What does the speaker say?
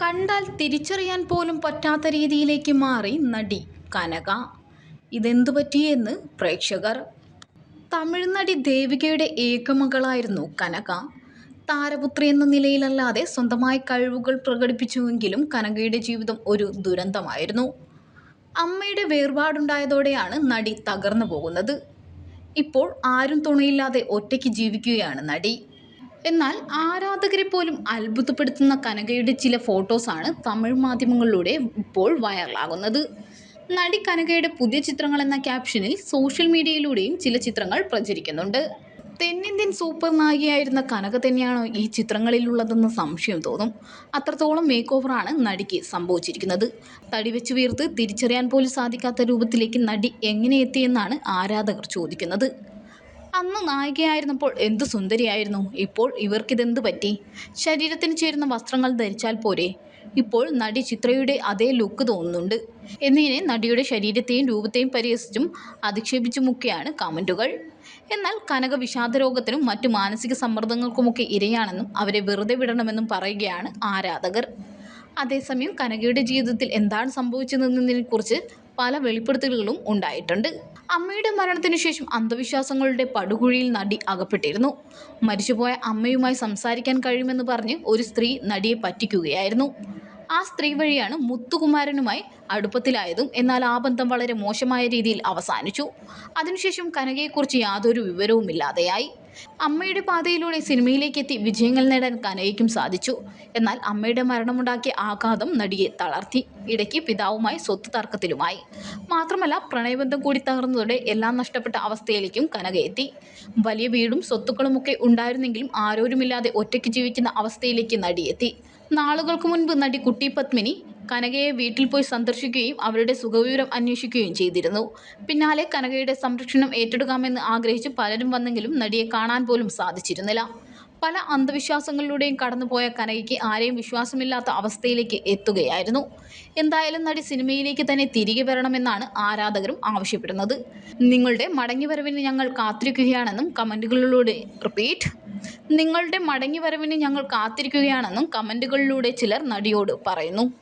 കണ്ടാൽ തിരിച്ചറിയാൻ പോലും പറ്റാത്ത രീതിയിലേക്ക് മാറി നടി കനക. ഇതെന്തു പറ്റിയെന്ന് പ്രേക്ഷകർ? തമിഴ് നടി ദേവികയുടെ ഏകമകളായിരുന്നു കനക. താരപുത്രി എന്ന നിലയിലല്ലാതെ സ്വന്തമായി കഴിവുകൾ പ്രകടിപ്പിച്ചുവെങ്കിലും കനകയുടെ ജീവിതം ഒരു ദുരന്തമായിരുന്നു. അമ്മയുടെ വേർപാടുണ്ടായതോടെയാണ് നടി തകർന്നു പോകുന്നത്. ഇപ്പോൾ ആരും തുണയില്ലാതെ ഒറ്റയ്ക്ക് ജീവിക്കുകയാണ് നടി. എന്നാൽ ആരാധകരെ പോലും അത്ഭുതപ്പെടുത്തുന്ന കനകയുടെ ചില ഫോട്ടോസാണ് തമിഴ് മാധ്യമങ്ങളിലൂടെ ഇപ്പോൾ വൈറലാകുന്നത് നടി കനകയുടെ പുതിയ ചിത്രങ്ങൾ എന്ന ക്യാപ്ഷനിൽ സോഷ്യൽ മീഡിയയിലൂടെയും ചില ചിത്രങ്ങൾ പ്രചരിക്കുന്നുണ്ട്. തെന്നിന്ത്യൻ സൂപ്പർ നായികയായിരുന്ന കനക തന്നെയാണോ ഈ ചിത്രങ്ങളിലുള്ളതെന്ന് സംശയം തോന്നും. അത്രത്തോളം മേക്ക് ഓവറാണ് നടിക്ക് സംഭവിച്ചിരിക്കുന്നത്. തടി വെച്ച് വീർത്ത് തിരിച്ചറിയാൻ പോലും സാധിക്കാത്ത രൂപത്തിലേക്ക് നടി എങ്ങനെ എത്തിയെന്നാണ് ആരാധകർ ചോദിക്കുന്നത്. അന്ന് നായികയായിരുന്നപ്പോൾ എന്തു സുന്ദരിയായിരുന്നു. ഇപ്പോൾ ഇവർക്കിതെന്ത് പറ്റി? ശരീരത്തിന് ചേരുന്ന വസ്ത്രങ്ങൾ ധരിച്ചാൽ പോരെ. ഇപ്പോൾ നടി ചിത്രയുടെ അതേ ലുക്ക് തോന്നുന്നുണ്ട്. എന്നിങ്ങനെ നടിയുടെ ശരീരത്തെയും രൂപത്തെയും പരിഹസിച്ചും അധിക്ഷേപിച്ചുമൊക്കെയാണ് കമന്റുകൾ എന്നാൽ കനക വിഷാദരോഗത്തിനും മറ്റു മാനസിക സമ്മർദ്ദങ്ങൾക്കുമൊക്കെ ഇരയാണെന്നും അവരെ വെറുതെ വിടണമെന്നും പറയുകയാണ് ആരാധകർ. അതേസമയം കനകയുടെ ജീവിതത്തിൽ എന്താണ് സംഭവിച്ചതെന്നതിനെക്കുറിച്ച് പല വെളിപ്പെടുത്തലുകളും ഉണ്ടായിട്ടുണ്ട്. അമ്മയുടെ മരണത്തിനു ശേഷം അന്ധവിശ്വാസങ്ങളുടെ പടുകുഴിയിൽ നടി അകപ്പെട്ടിരുന്നു. മരിച്ചുപോയ അമ്മയുമായി സംസാരിക്കാൻ കഴിയുമെന്ന് പറഞ്ഞ് ഒരു സ്ത്രീ നടിയെ പറ്റിക്കുകയായിരുന്നു. ആ സ്ത്രീ വഴിയാണ് മുത്തുകുമാരനുമായി അടുപ്പത്തിലായതും എന്നാൽ ആ ബന്ധം വളരെ മോശമായ രീതിയിൽ അവസാനിച്ചു. അതിനുശേഷം കനകയെക്കുറിച്ച് യാതൊരു വിവരവുമില്ലാതെയായി. അമ്മയുടെ പാതയിലൂടെ സിനിമയിലേക്ക് എത്തി വിജയങ്ങൾ നേടാൻ കനകയ്ക്കും സാധിച്ചു. എന്നാൽ അമ്മയുടെ മരണമുണ്ടാക്കിയ ആഘാതം നടിയെ തളർത്തി. ഇടയ്ക്ക് പിതാവുമായി സ്വത്ത് തർക്കത്തിലുമായി. മാത്രമല്ല പ്രണയബന്ധം കൂടി തകർന്നതോടെ എല്ലാം നഷ്ടപ്പെട്ട അവസ്ഥയിലേക്കും കനക എത്തി. വലിയ വീടും സ്വത്തുക്കളുമൊക്കെ ഉണ്ടായിരുന്നെങ്കിലും ആരോരുമില്ലാതെ ഒറ്റയ്ക്ക് ജീവിക്കുന്ന അവസ്ഥയിലേക്ക് നടിയെത്തി നാളുകൾക്ക് മുൻപ് നടി കുട്ടി പത്മിനി കനകയെ വീട്ടിൽ പോയി സന്ദർശിക്കുകയും അവരുടെ സുഖവിവരം അന്വേഷിക്കുകയും ചെയ്തിരുന്നു. പിന്നാലെ കനകയുടെ സംരക്ഷണം ഏറ്റെടുക്കാമെന്ന് ആഗ്രഹിച്ച് പലരും വന്നെങ്കിലും നടിയെ കാണാൻ പോലും സാധിച്ചിരുന്നില്ല. പല അന്ധവിശ്വാസങ്ങളിലൂടെയും കടന്നുപോയ കനകയ്ക്ക് ആരെയും വിശ്വാസമില്ലാത്ത അവസ്ഥയിലേക്ക് എത്തുകയായിരുന്നു. എന്തായാലും നടി സിനിമയിലേക്ക് തന്നെ തിരികെ വരണമെന്നാണ് ആരാധകരും ആവശ്യപ്പെടുന്നത്. നിങ്ങളുടെ മടങ്ങിവരവിന് ഞങ്ങൾ കാത്തിരിക്കുകയാണെന്നും കമന്റുകളിലൂടെ റിപ്പീറ്റ്. നിങ്ങളുടെ മടങ്ങിവരവിന് ഞങ്ങൾ കാത്തിരിക്കുകയാണെന്നും കമന്റുകളിലൂടെ ചിലർ നടിയോട് പറയുന്നു.